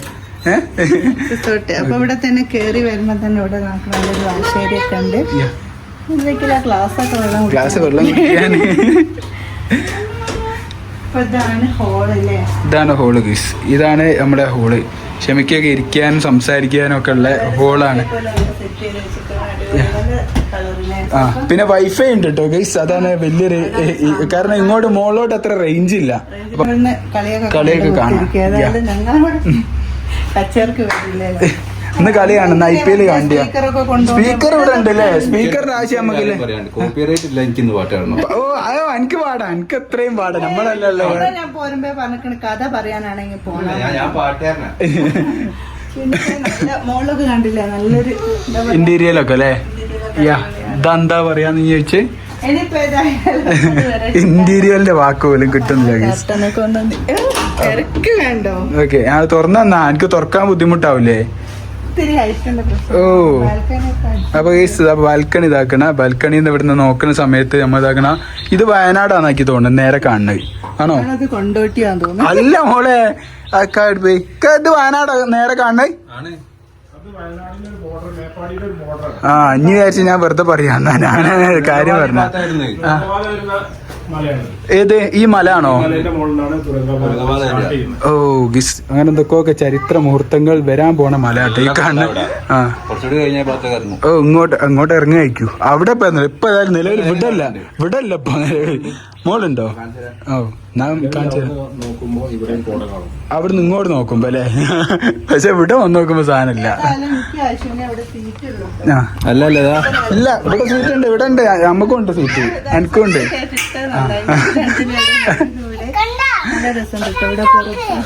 റിസോർട്ട്. അപ്പൊ ഇവിടെ തന്നെ കേറി വരുമ്പോ തന്നെ ഇവിടെ നമുക്ക് നല്ലൊരു ഗ്ലാസ് ഒക്കെ ഉണ്ട്. ഗ്ലാസ് വെള്ളം ഇതാണ് ഹോൾ ഗീസ് ഇതാണ് നമ്മുടെ ഹോൾ ക്ഷമിക്കൊക്കെ ഇരിക്കാനും സംസാരിക്കാനും ഒക്കെ ഉള്ള ഹോളാണ് സെറ്റ് ചെയ്ത് വെച്ചിട്ട് ആ പിന്നെ വൈഫൈ ഉണ്ട് കേട്ടോ ഗൈസ് അതാണ് വലിയൊരു കാരണം ഇങ്ങോട്ട് മോളോട്ട് അത്ര റേഞ്ച് ഇല്ല. കളിയൊക്കെ കാണാം. ഇന്ന് കളിയാണ് ഐ പി എൽ സ്പീക്കറൊക്കെ സ്പീക്കർ ഇവിടെ ഉണ്ട് അല്ലേ സ്പീക്കറിന്റെ ആവശ്യം ഓ അയ്യോ എനിക്ക് പാടാ. എനിക്ക് എത്രയും പാടാ. നമ്മളല്ലല്ലോ ഞാൻ പോരുമ്പോ പറഞ്ഞിക്കണ കഥ പറയാനാണെങ്കിൽ പോണം. ഞാൻ ഞാൻ പാട്ടുകാരനാ. പിന്നെ മോളൊക്കെ കണ്ടില്ല? നല്ലൊരു എന്താ പറയാ, ഇന്റീരിയലൊക്കെ അല്ലേ? യാ ഇതെന്താ പറയാന്ന് ചോദിച്ച്? ഇന്റീരിയറിന്റെ വാക്ക് പോലും കിട്ടുന്നില്ല ഓക്കെ ഞാൻ തുറന്നാ എനിക്ക് തുറക്കാൻ ബുദ്ധിമുട്ടാവില്ലേ? ഓ. അപ്പൊ ഗൈസ് ബാൽക്കണി ഇതാക്കണ. ബാൽക്കണി ഇവിടുന്ന് നോക്കുന്ന സമയത്ത് നമ്മൾ ഇതാക്കണ ഇത് വയനാടാണ് എനിക്ക് തോന്നുന്നത് നേരെ കാണുന്നത്. ആണോ? കൊണ്ടോട്ടിയാന്ന് തോന്നുന്നു. അല്ല മോളെ അക്കാട് പോയി ഇത് വയനാട് നേരെ കാണുന്നത്. ആണ്. ആ ഇനി വിചാരിച്ചു ഞാൻ വെറുതെ പറയാം. ഞാൻ കാര്യം പറഞ്ഞ. ഏത്? ഈ മല ആണോ ഓ ഗിസ് അങ്ങനെ എന്തൊക്കെയൊക്കെ ചരിത്ര മുഹൂർത്തങ്ങൾ വരാൻ പോണ മല കേട്ടോ ഈ കണ്ണ് ആ. ഓ ഇങ്ങോട്ട് അങ്ങോട്ട് ഇറങ്ങി അയക്കൂ അവിടെ ഇപ്പൊ ഇപ്പൊ നിലവിൽ വിടല്ല. വിടല്ല ഇപ്പൊ മോളുണ്ടോ? ഓ. ഞാൻ നിന്ന് ഇങ്ങോട്ട് നോക്കുമ്പോ അല്ലേ? പക്ഷെ ഇവിടെ വന്ന് നോക്കുമ്പോ സാധനമില്ല. അവിടെ അല്ല അല്ല ഇല്ല ഇവിടെ സീറ്റ് ഉണ്ട് ഇവിടെ ഉണ്ട്. നമുക്കും ഉണ്ട് സീറ്റ് എനിക്കും ഉണ്ട്.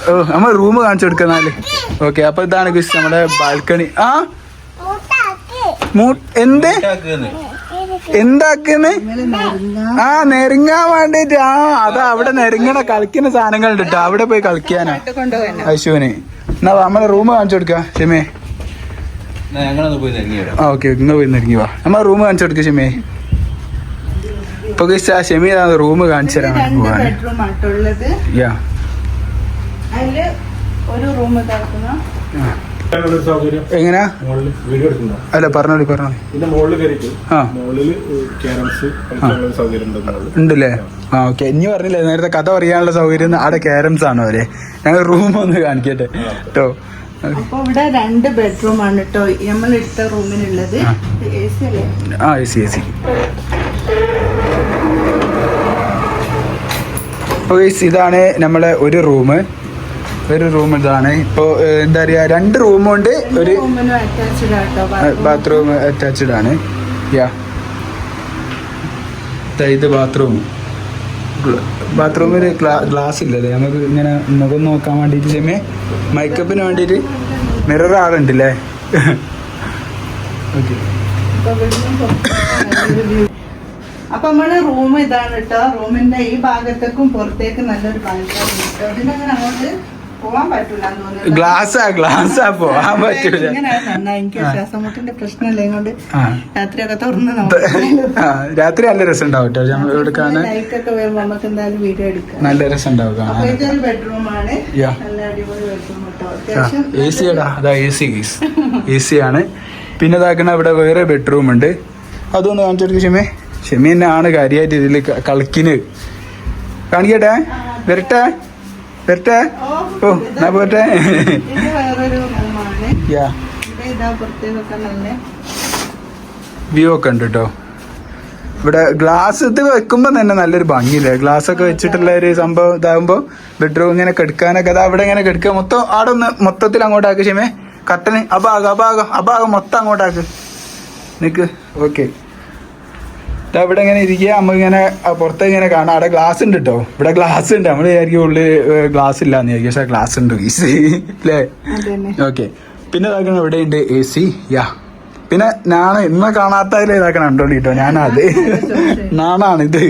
ഓ നമ്മൾ റൂം കാണിച്ചു കൊടുക്കുന്നാൽ ഓക്കെ അപ്പൊ ഇതാണ് നമ്മുടെ ബാൽക്കണി ആ? മൂ- എന്ത്? എന്താക്കുന്ന് ആ നെരുങ്ങാൻ വേണ്ടിട്ട്. ആ അതാ അവിടെ നെരുങ്ങണ കളിക്കുന്ന സാധനങ്ങൾ ഉണ്ട് കേട്ടോ അവിടെ പോയി കളിക്കാനാ. അശുവിന് എന്നാ നമ്മളെ റൂം കാണിച്ചു കൊടുക്ക ഷിമേ. ഓക്കെ ഇങ്ങ പോയി നെരുങ്ങി വാ. നമ്മളെ റൂം കാണിച്ചു കൊടുക്ക ഷിമേ. ഇപ്പൊ ആ ഷെമി റൂം കാണിച്ചു തരാൻ പോവാണ് യാ. ഒരു റൂം ഇതാക്കുന്ന അതിനുള്ള ഒരു സൗകര്യം എങ്ങനാ? മുകളിൽ വീഡിയോ എടുക്കുന്ന അല്ല പറഞ്ഞോളി പറഞ്ഞോളി ഉണ്ടല്ലേ? ആ ഓക്കെ. ഇനി പറഞ്ഞില്ലേ നേരത്തെ കഥ പറയാനുള്ള സൗകര്യം അവിടെ ക്യാരംസ് ആണോ അവരെ? ഞങ്ങൾ റൂം ഒന്ന് കാണിക്കട്ടെ. കേട്ടോ അപ്പൊ ഇവിടെ രണ്ട് ബെഡ്റൂം ആണ് കേട്ടോ നമ്മൾ എടുത്ത റൂമിനുള്ളത്. ആ. എ സി എ സി ഇതാണ് നമ്മളെ ഒരു റൂം ഒരു റൂം ഇതാണ്. ഇപ്പോൾ എന്താ പറയുക രണ്ട് റൂമുണ്ട് ഒരു ബാത്റൂം അറ്റാച്ച്ഡ് ആണ്. യാ ഇത് ബാത്റൂം ബാത്റൂമിൽ ഗ്ലാസ് ഇല്ലല്ലേ? നമുക്ക് ഇങ്ങനെ മുഖം നോക്കാൻ വേണ്ടിയിട്ട് ചെമ്മേ മേക്കപ്പിന് വേണ്ടിയിട്ട് മിറർ ആളുണ്ടല്ലേ? ഓക്കെ അപ്പൊ നമ്മൾ റൂം ഇതാണ് കേട്ടോ. റൂമിന്റെ ഈ ഭാഗത്തേക്കും പുറത്തേക്കും നല്ലൊരു ബാൽക്കണി അതിനങ്ങനെ അങ്ങോട്ട് പോവാൻ പറ്റൂല തോന്നുന്നു. ഗ്ലാസ്സാ ഗ്ലാസ്സാ പോവാൻ പറ്റൂല. എനിക്ക് പ്രശ്നമില്ല. രാത്രിയൊക്കെ തുറന്ന് രാത്രി നല്ല രസം ഉണ്ടാവും കേട്ടോ നമ്മൾ എടുക്കാൻ കാണാൻ. ഒക്കെ വരുമ്പോ നമുക്ക് എന്തായാലും വീഡിയോ എടുക്കാം. നല്ല രസം ഉണ്ടാവും ഇതൊരു ബെഡ്റൂം ആണ് നല്ല അടിപൊളി ബെഡ്റൂം കേട്ടോ അത്യാവശ്യം എ സി എടാ. അതാ എ സി എ സി ആണ്. പിന്നെ ഇതാക്കണ ഇവിടെ വേറെ ബെഡ്റൂം ഉണ്ട്. അതൊന്ന് കാണിച്ചെടുക്കും ഷെമി. ഷെമി തന്നെ ആണ് കാര്യമായിട്ട് ഇതിൽ കളിക്കിന്. കാണിക്കട്ടെ? വരട്ടെ? വരട്ടെ? ഓ എന്നാ പോട്ടെ? വ്യൂ ഒക്കെ ഉണ്ട് കേട്ടോ ഇവിടെ ഗ്ലാസ് ഇത് വെക്കുമ്പോൾ തന്നെ നല്ലൊരു ഭംഗിയില്ലേ? ഗ്ലാസ് ഒക്കെ വെച്ചിട്ടുള്ള ഒരു സംഭവം ഇതാകുമ്പോൾ ബെഡ്റൂം ഇങ്ങനെ കെടുക്കാനൊക്കെ അത് അവിടെ ഇങ്ങനെ കെടുക്കുക മൊത്തം അവിടെ ഒന്ന് മൊത്തത്തിൽ അങ്ങോട്ടാക്ക് ക്ഷമേ കട്ടന് അഭാഗം അഭാഗം അഭാഗം മൊത്തം അങ്ങോട്ടാക്ക്. നിക്ക് ഓക്കെ ഇവിടെ ഇങ്ങനെ ഇരിക്കുക നമ്മൾ ഇങ്ങനെ പുറത്ത് ഇങ്ങനെ കാണാം. അവിടെ ഗ്ലാസ് ഉണ്ട് കേട്ടോ ഇവിടെ ഗ്ലാസ് ഉണ്ട്. നമ്മൾ വിചാരിക്കും ഉള്ളിൽ ഗ്ലാസ് ഇല്ല എന്ന് വിചാരിക്കും. പക്ഷേ ഗ്ലാസ് ഉണ്ട് ഈസി അല്ലേ അതന്നെ. ഓക്കെ പിന്നെ ഇതാക്കണം ഇവിടെ ഉണ്ട് എ സി യാ. പിന്നെ ഞാൻ ഇന്ന് കാണാത്തതിൽ ഇതാക്കണം കണ്ടോളി കേട്ടോ ഞാനത് നാണാണ് ഇത്.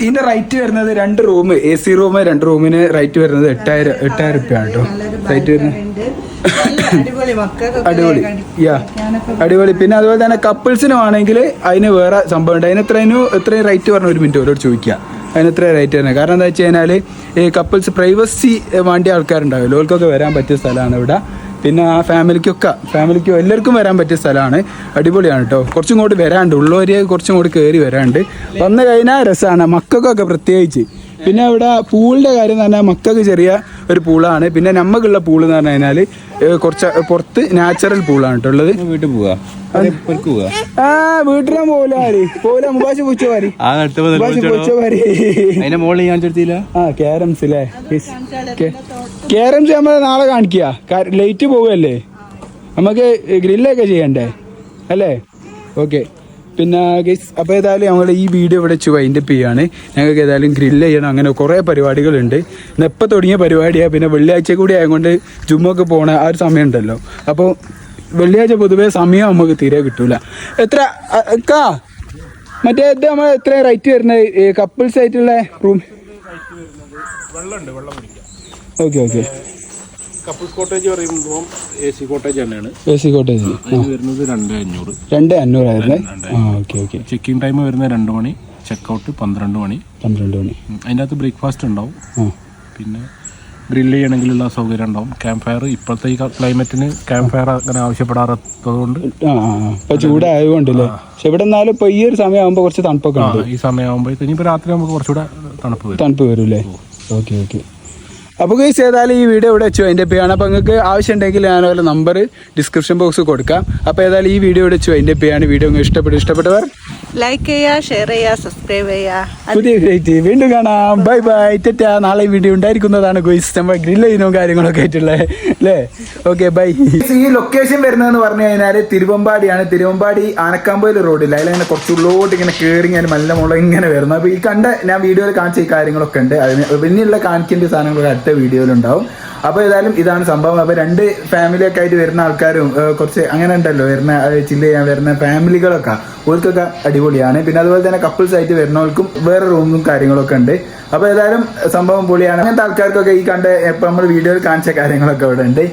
ഇതിന്റെ റൈറ്റ് വരുന്നത് രണ്ട് റൂം എ സി റൂം രണ്ട് റൂമിന് റൈറ്റ് വരുന്നത് എട്ടായിരം എട്ടായിരം റുപ്യാണ് കേട്ടോ റൈറ്റ് വരുന്നത് ഉണ്ട്. അടിപൊളി അടിപൊളി. കളിക്കാൻ യാ അടിപൊളി. പിന്നെ അതുപോലെ തന്നെ കപ്പിൾസിനും ആണെങ്കിൽ അതിന് വേറെ സംഭവം ഉണ്ട്. അതിന് എത്രയും എത്രയും റേറ്റ് പറഞ്ഞ ഒരു മിനിറ്റ് അവരോട് ചോദിക്കുക. അതിന് എത്ര റേറ്റ് തന്നെ കാരണം എന്താ വെച്ച് കഴിഞ്ഞാൽ ഈ കപ്പിൾസ് പ്രൈവസി വേണ്ടിയ ആൾക്കാരുണ്ടാവില്ല. അവർക്കൊക്കെ വരാൻ പറ്റിയ സ്ഥലമാണ് ഇവിടെ. പിന്നെ ആ ഫാമിലിക്കൊക്കെ ഫാമിലിക്കും എല്ലാവർക്കും വരാൻ പറ്റിയ സ്ഥലമാണ്. അടിപൊളിയാണ് കേട്ടോ കുറച്ചും കൂടി വരാണ്ട്. ഉള്ളവരെ കുറച്ചും കൂടി കയറി വരാണ്ട്. വന്നു കഴിഞ്ഞാൽ രസമാണ് മക്കൾക്കൊക്കെ പ്രത്യേകിച്ച്. പിന്നെ ഇവിടെ പൂളിന്റെ കാര്യം തന്നെ മക്കൾക്ക് ചെറിയ ഒരു പൂളാണ്. പിന്നെ നമ്മക്കുള്ള പൂൾ എന്ന് പറഞ്ഞു കഴിഞ്ഞാൽ കുറച്ച് പുറത്ത് നാച്ചുറൽ പൂളാണ് കേട്ടോ ഉള്ളത്. വീട്ടിൽ പോവാ? ആ വീട്ടിലാ പോലെ ആര് പോലെ മുബാശ് പൂച്ച പാരി ആ പൂച്ച ക്യാരംസ് അല്ലേ ക്യാരംസ് നമ്മൾ നാളെ കാണിക്കുക ലൈറ്റ് പോവുകയല്ലേ നമുക്ക് ഗ്രില്ലൊക്കെ ചെയ്യണ്ടേ? അല്ലേ? ഓക്കെ. പിന്നെ ഗൈസ് അപ്പോൾ ഏതായാലും ഞങ്ങൾ ഈ വീഡിയോ ഇവിടെ വെച്ച് വൈൻഡ് അപ്പ് ചെയ്യാണ്. ഞങ്ങൾക്ക് ഏതായാലും ഗ്രില്ല് ചെയ്യണം അങ്ങനെ കുറേ പരിപാടികളുണ്ട്. ഇന്ന് എപ്പോൾ തുടങ്ങിയ പരിപാടിയാണ് പിന്നെ വെള്ളിയാഴ്ച കൂടി ആയതുകൊണ്ട് ജുമ്മൊക്കെ പോകണ ആ ഒരു സമയം ഉണ്ടല്ലോ അപ്പോൾ വെള്ളിയാഴ്ച പൊതുവേ സമയം നമുക്ക് തീരെ കിട്ടൂല. എത്ര കാ അക്കാ? മറ്റേ ഇത് നമ്മൾ എത്ര റേറ്റ് വരുന്നത് കപ്പിൾസ് ആയിട്ടുള്ള room okay okay couples cottage പറയുമ്പോൾ എ സി കോട്ടേജ് തന്നെയാണ്. A C cottage. വരുന്നത് രണ്ട് അഞ്ഞൂറ്. രണ്ട് അഞ്ഞൂറായിരുന്നേ? ആ ഓക്കെ ഓക്കെ. ചെക്കിംഗ് ടൈം വരുന്നത് രണ്ട് മണി ചെക്കൗട്ട് പന്ത്രണ്ട് മണി. പന്ത്രണ്ട് മണി. അതിന്റെ അകത്ത് ബ്രേക്ക്ഫാസ്റ്റ് ഉണ്ടാവും പിന്നെ ഗ്രില്ല് ചെയ്യണമെങ്കിലുള്ള സൗകര്യം ഉണ്ടാവും. ക്യാമ്പ് ഫയർ ഇപ്പോഴത്തെ ഈ ക്ലൈമറ്റിന് ക്യാമ്പ് ഫയർ അങ്ങനെ ആവശ്യപ്പെടാറത്തതുകൊണ്ട്. ഇപ്പൊ ചൂടായതുകൊണ്ടല്ലേ? പക്ഷെ ഇവിടെ എന്നാലും ഇപ്പൊ ഈ ഒരു സമയമാകുമ്പോൾ കുറച്ച് തണുപ്പൊക്കെ ഈ സമയമാകുമ്പോഴത്തേക്ക് ഇനിയിപ്പോൾ രാത്രി നമുക്ക് കുറച്ചുകൂടെ തണുപ്പ് വരും. തണുപ്പ് വരും അല്ലേ ഓക്കെ ഓക്കെ. അപ്പോൾ ഗൈസ് ഏതായാലും ഈ വീഡിയോ ഇവിടെ വെച്ചു. അതിന്റെ പേയാണ് അപ്പോൾ നിങ്ങൾക്ക് ആവശ്യം ഉണ്ടെങ്കിൽ ഞാൻ അതുപോലെ നമ്പർ ഡിസ്ക്രിപ്ഷൻ ബോക്സ് കൊടുക്കാം. അപ്പോൾ ഏതായാലും ഈ വീഡിയോ ഇവിടെ വെച്ചു. അതിന്റെ പേയാണ് വീഡിയോ നിങ്ങൾക്ക് ഇഷ്ടപ്പെട്ടു ഇഷ്ടപ്പെട്ടവർ ലൈക്ക് ചെയ്യുക ഷെയർ ചെയ്യുക സബ്സ്ക്രൈബ് ചെയ്യുക പുതിയ വീഡിയോ വീണ്ടും കാണാം. ബൈ ബൈ തെറ്റ നാളെ വീഡിയോ ഉണ്ടായിരിക്കുന്നതാണ് ഗൈസ് നമ്മൾ ഗ്രില്ല് ചെയ്യുന്നതും കാര്യങ്ങളൊക്കെ ആയിട്ടുള്ളത് അല്ലേ? ഓക്കെ ബൈ ഈ ലൊക്കേഷൻ വരുന്നതെന്ന് പറഞ്ഞു കഴിഞ്ഞാൽ തിരുവമ്പാടിയാണ്. തിരുവമ്പാടി ആനക്കാമ്പയിൽ റോഡില്ല അതിലങ്ങനെ കുറച്ച് ഉള്ളോട്ട് ഇങ്ങനെ കയറി ഞാൻ മല്ല മുള ഇങ്ങനെ വരുന്നത് അപ്പോൾ ഈ കണ്ട ഞാൻ വീഡിയോയിൽ കാണിച്ച ഈ കാര്യങ്ങളൊക്കെ ഉണ്ട്. അതിന് പിന്നെയുള്ള കാണിക്കേണ്ട സാധനങ്ങളൊക്കെ അടുത്ത വീഡിയോയിലുണ്ടാവും. അപ്പോൾ ഏതായാലും ഇതാണ് സംഭവം. അപ്പോൾ രണ്ട് ഫാമിലിയൊക്കെ ആയിട്ട് വരുന്ന ആൾക്കാരും കുറച്ച് അങ്ങനെ ഉണ്ടല്ലോ വരുന്ന ചില്ല് ചെയ്യാൻ വരുന്ന ഫാമിലികളൊക്കെ. ഓർക്കൊക്കെ അടിപൊളിയാണ്. പിന്നെ അതുപോലെ തന്നെ കപ്പിൾസ് ആയിട്ട് വരുന്നവർക്കും വേറെ റൂമും കാര്യങ്ങളൊക്കെ ഉണ്ട്. അപ്പോൾ ഏതായാലും സംഭവം പൊളിയാണ്. അങ്ങനത്തെ ആൾക്കാർക്കൊക്കെ ഈ കണ്ട ഇപ്പം നമ്മൾ വീഡിയോയിൽ കാണിച്ച കാര്യങ്ങളൊക്കെ ഇവിടെ ഉണ്ട്.